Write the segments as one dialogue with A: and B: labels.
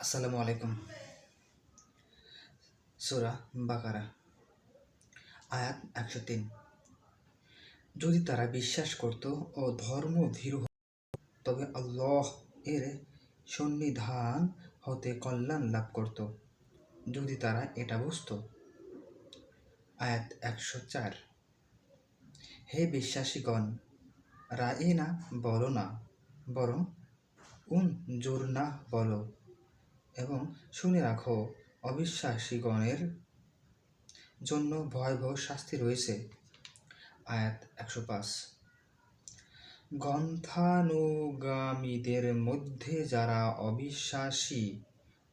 A: আসসালামু আলাইকুম। সুরা বাকারা, আয়াত একশো তিন। যদি তারা বিশ্বাস করত ও ধর্ম ভীরু তবে আল্লাহ এর সন্নিধান হতে কল্যাণ লাভ করত। যদি তারা এটা বুঝতো। আয়াত একশো চার। হে বিশ্বাসীগণ, রায়ে না বলো না, বরং উন জোর না বলো। এবং শুনে রাখো, অবিশ্বাসীগণের জন্য ভয়াবহ শাস্তি রয়েছে। আয়াত একশো পাঁচ। গ্রন্থানুগামীদের মধ্যে যারা অবিশ্বাসী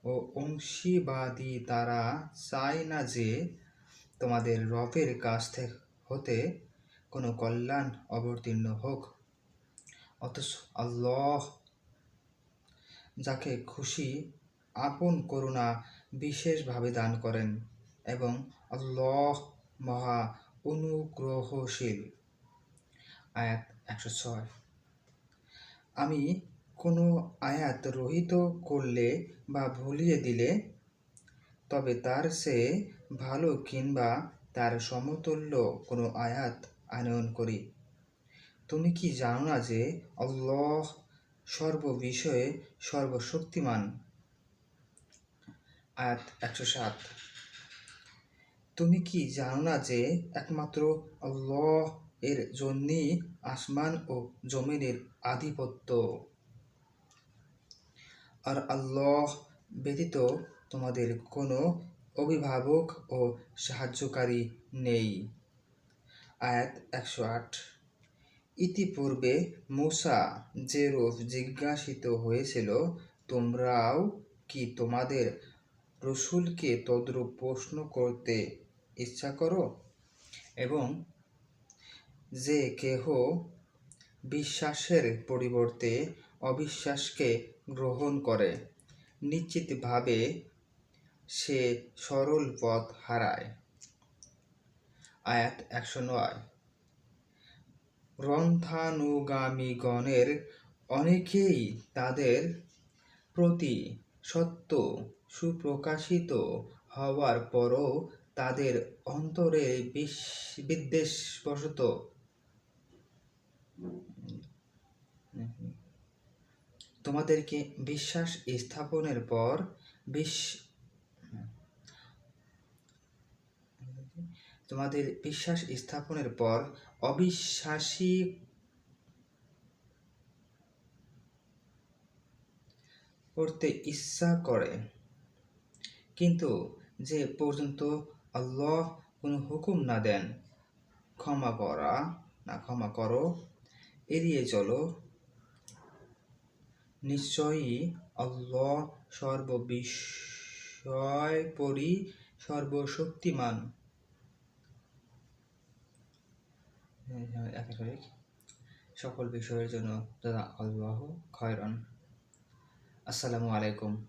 A: ও অংশীবাদী, তারা চায় না যে তোমাদের রবের কাছ থেকে হতে কোনো কল্যাণ অবতীর্ণ হোক। অথচ আল্লাহ যাকে খুশি আপন করুণা বিশেষভাবে দান করেন এবং আল্লাহ মহা অনুগ্রহশীল। আয়াত একশো ছয়। আমি কোনো আয়াত রহিত করলে বা ভুলিয়ে দিলে, তবে তার সে ভালো কিংবা তার সমতুল্য কোনো আয়াত আনয়ন করি। তুমি কি জানো না যে আল্লাহ সর্ববিষয়ে সর্বশক্তিমান? আয়াত একশো সাত। তুমি কি জানো না যে একমাত্র আল্লাহ এর জন্যই আসমান ও জমিনের আধিপত্য? আর আল্লাহ ব্যতীত তোমাদের কোনো অভিভাবক ও সাহায্যকারী নেই। আয়াত একশো আট। ইতিপূর্বে মুসা যেরূপ জিজ্ঞাসিত হয়েছিল, তোমরাও কি তোমাদের রসুলকে তদ্রূপ প্রশ্ন করতে ইচ্ছা করো? এবং যে কেহ বিশ্বাসের পরিবর্তে অবিশ্বাসকে গ্রহণ করে, নিশ্চিতভাবে সে সরল পথ হারায়। আয়াত একশো নয়। গ্রন্থানুগামীগণের অনেকেই তাদের প্রতি সত্য সুপ্রকাশিত হওয়ার পরও তাদের অন্তরে বিশ- বিদ্বেষবশত। তোমাদেরকে বিশ্বাস স্থাপনের পর বিশ তোমাদের বিশ্বাস স্থাপনের পর অবিশ্বাসী করতে ইচ্ছা করে। কিন্তু যে পর্যন্ত আল্লাহ কোনো হুকুম না দেন, ক্ষমা করা না ক্ষমা করো, এড়িয়ে চলো। নিশ্চয়ই আল্লাহ সর্ববিষয় পরি সর্বশক্তিমান। সকল বিষয়ের জন্য দাদা আল্লাহ খয়রান। আসসালামু আলাইকুম।